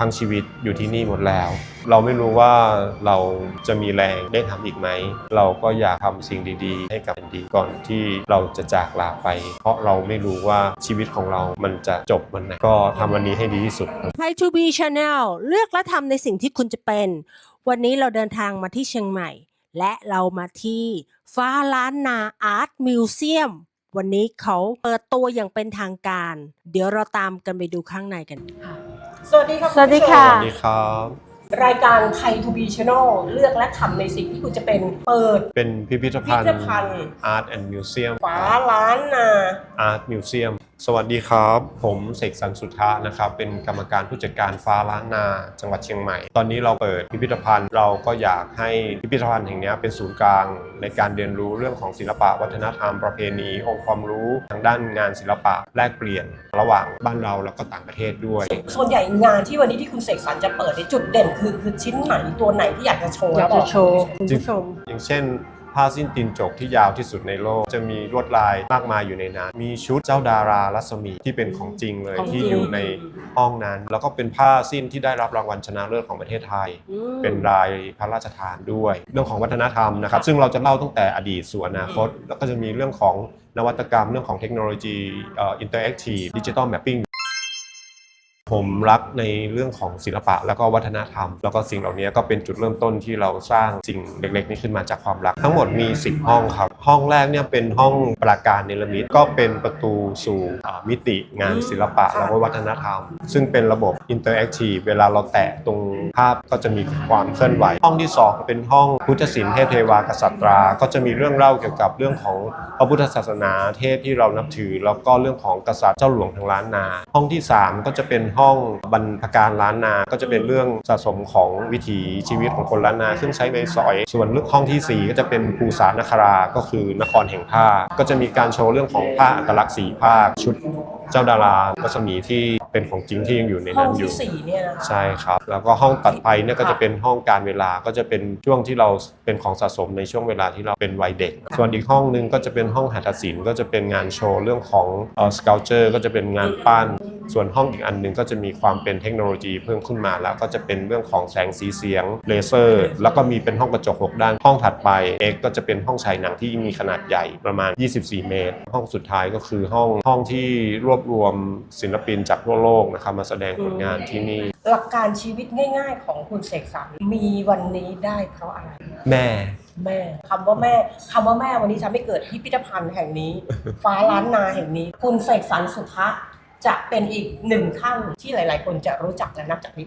ทั้งชีวิตอยู่ที่นี่หมดแล้ว เราไม่รู้ว่าเราจะมีแรงได้ทำอีกไหม เราก็อยากทำสิ่งดีๆ ให้กับแผ่นดินก่อนที่เราจะจากลาไป เพราะเราไม่รู้ว่าชีวิตของเรามันจะจบวันไหนก็ทำวันนี้ให้ดีที่สุดครับไทย to be channel เลือกและทำในสิ่งที่คุณจะเป็น วันนี้เราเดินทางมาที่เชียงใหม่ และเรามาที่ฟ้าล้านนาอาร์ตมิวเซียม วันนี้เขาเปิดตัวอย่างเป็นทางการ เดี๋ยวเราตามกันไปดูข้างในกัน สวัสดีค่ะสวัสดีค่ะ สวัสดีครับ รายการไทยทูบีช n น e l เลือกและทำในสิ่งที่คุณจะเป็นเปิด เป็นพิพิธภัณฑ์พิพิธภัณฑ์ Art and Museum ฝาล้านนา Art Museum สวัสดีครับ ผมเสกสรรสุทธะนะครับ เป็นกรรมการผู้จัดการฟ้าล้านนา จังหวัดเชียงใหม่ ตอนนี้เราเปิดพิพิธภัณฑ์ เราก็อยากให้พิพิธภัณฑ์แห่งนี้เป็นศูนย์กลาง ในการเรียนรู้เรื่องของศิลปะวัฒนธรรมประเพณี องค์ความรู้ทางด้านงานศิลปะแลกเปลี่ยน ระหว่างบ้านเราแล้วก็ต่างประเทศด้วย ส่วนใหญ่งานที่วันนี้ที่คุณเสกสรรจะเปิดในยจุดเด่นคือคือชิ้นไหนตัวไหนที่อยากจะโชว์อยากจะโชว์คุณจริงผู้ชมอย่างเช่น ผ้าสิ้นตีนจกที่ยาวที่สุดในโลก จะมีลวดลายมากมายอยู่ในนั้น มีชุดเจ้าดารารัศมีที่เป็นของจริงเลยของจริที่งอยู่ในห้องนั้น แล้วก็เป็นผ้าสิ้นที่ได้รับรางวัลชนะเลิศของประเทศไทย อืม เป็นรายพระราชทานด้วย เรื่องของวัฒนธรรมนะครับ ซึ่งเราจะเล่าตั้งแต่อดีตสู่อนาคต แล้วก็จะมีเรื่องของนวัตกรรมเรื่องของเทคโนโลยีอินเตอร์แอคทีฟดิจิตอลแมปปิ้ง ผมรักในเรื่องของศิลปะ แล้วก็วัฒนธรรม แล้วก็สิ่งเหล่านี้ก็เป็นจุดเริ่มต้นที่เราสร้างสิ่งเล็กๆ นี้ขึ้นมาจากความรัก ทั้งหมดมี 10 ห้องครับ ห้องแรกเนี่ยเป็นห้องปราการเนรมิตก็เป็นประตูสู่มิติงานศิลปะแล้วก็วัฒนธรรม ซึ่งเป็นระบบอินเตอร์แอคทีฟเวลาเราแตะตรงภาพก็จะมีความเคลื่อนไหว ห้องที่ 2 เป็นห้องพุทธศิลป์เทพเทวากษัตรา ก็จะมีเรื่องเล่าเกี่ยวกับเรื่องของพระพุทธศาสนาเทพที่เรานับถือ แล้วก็เรื่องของกษัตริย์เจ้าหลวงทางล้านนา ห้องที่ 3 ก็จะเป็นห้องบรรพการล้านนา ก็จะเป็นเรื่องสะสมของวิถีชีวิตของคนล้านนา ซึ่งใช้ไม้สอย ส่วนห้องทีสี่ 4 ก็จะเป็นภูสานครา ก็คือนครแห่งผ้า ก็จะมีการโชว์เรื่องของผ้าอัตลักษณ์สีภาคชุดเจ้าดารารัศมีที่เป็นของจริงที่ยังอยู่ในห้อนั้งนอที่ยู่ สี่เนี่ยนะใช่ครับ แล้วก็ห้องตัดไปเนี่ยก็จะเป็นห้องการเวลาก็จะเป็นช่วงที่เราเป็นของสะสมในช่วงเวลาที่เราเป็นวัยเด็ก ส่วนอีกห้องหนึงก็จะเป็นห้องหัตถศิลป์ก็จะเป็นงานโชว์เรื่องของเอ่อสเกลเจอร์ก็จะเป็นงานปั้น ส่วนห้องอีกอันหนึงก็จะมีความเป็นเทคโนโลยีเพิ่มขึ้นมาแล้วก็จะเป็นเรื่องของแสงสีเสียงเลเซอร์ แล้วก็มีเป็นห้องกระจกหกด้านห้องถัดไปเอกก็จะเป็นห้องฉายหนังที่มีขนาดใหญ่ประมาณ 24 เมตร ห้องสุดท้ายก็คือห้องห้องที่รวบรวมศิลปินจากทั่วโลกนะครับมาแสดงผลงานที่นี่ หลักการชีวิตง่าย ๆ ของคุณเสกสรรมีวันนี้ได้เพราะอะไร แม่ แม่คำว่าแม่คำว่าแม่วันนี้ทำให้เกิดพิพิธภัณฑ์แห่งนี้ ฟ้าล้านนาแห่งนี้ คุณเสกสรรสุทธะ จะเป็นอีกหนึ่งท่านที่หลาย ๆ คนจะรู้จักและนับจากนี้